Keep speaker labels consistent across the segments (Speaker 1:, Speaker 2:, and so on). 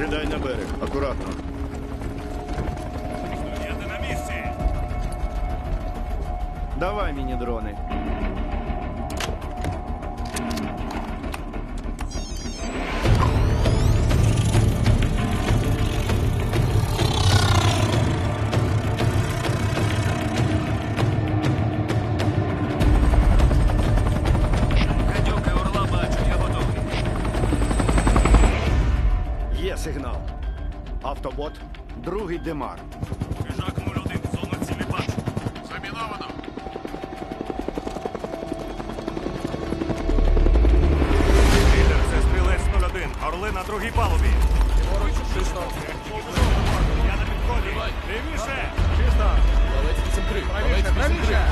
Speaker 1: Сідай на берег, акуратно.
Speaker 2: Стояти на місці!
Speaker 1: Давай міні-дрони. Сигнал. Автобот, другий демар.
Speaker 2: Хижак 01, зону цілі бачу.
Speaker 3: Заміновано.
Speaker 2: Лідер, це стрілець 01. Орли на другій палубі. Поруч, чисто. Я на підході. Лівіше! Чисто.
Speaker 3: Правіше, правіше.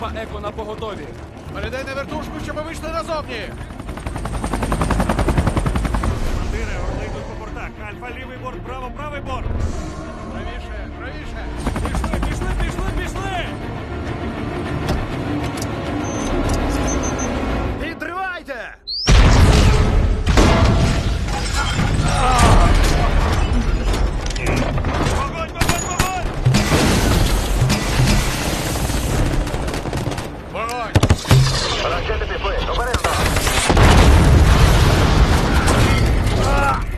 Speaker 4: Група еко на поготові.
Speaker 3: Передай на вертушку, щоб ми вийшли назовні.
Speaker 2: Командири, орли йдуть по бортах. Альфа, лівий борт, право, правий борт.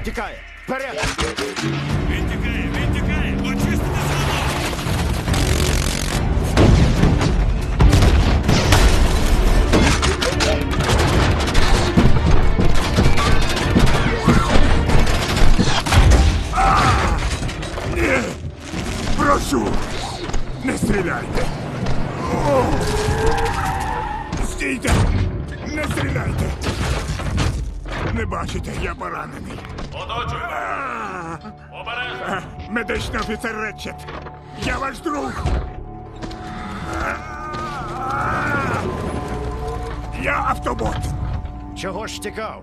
Speaker 1: Тікає! Вперед!
Speaker 5: Не бачите, я поранений.
Speaker 2: Оточуємо!
Speaker 5: А,
Speaker 2: Обережно!
Speaker 5: Медичний офіцер Ретчет. Я ваш друг. Я автобот.
Speaker 1: Чого ж тікав?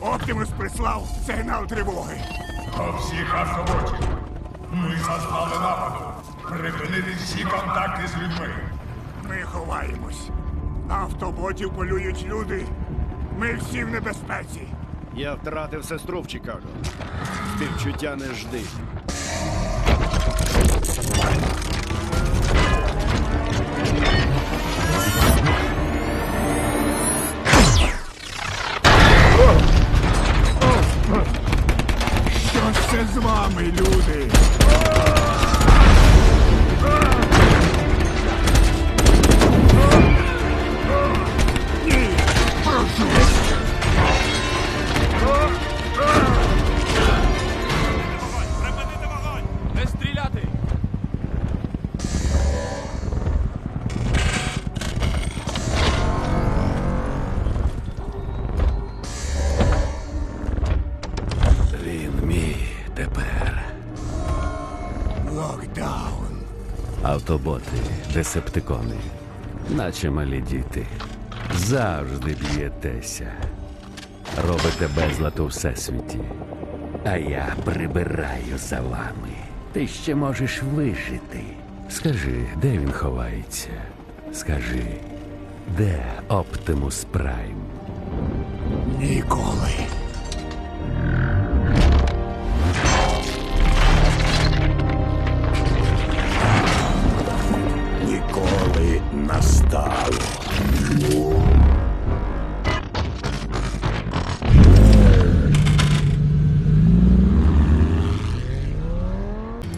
Speaker 5: Оптимус прислав сигнал тривоги.
Speaker 6: До всіх автоботів. Ми зазнали нападу. Припинити всі контакти з людьми.
Speaker 5: Ми ховаємось. Автоботів полюють люди. Ми всі в небезпеці.
Speaker 1: Я втратив сестру в Чикаго. Співчуття не жди.
Speaker 5: Що це з вами, люди?
Speaker 7: Автоботи, десептикони, наче малі діти. Завжди б'єтеся. Робите безлад у всесвіті. А я прибираю за вами. Ти ще можеш вижити. Скажи, де він ховається? Скажи, де Оптимус Прайм?
Speaker 5: Ніколи. Настало.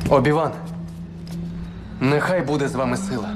Speaker 4: Обіван. Нехай буде з вами сила.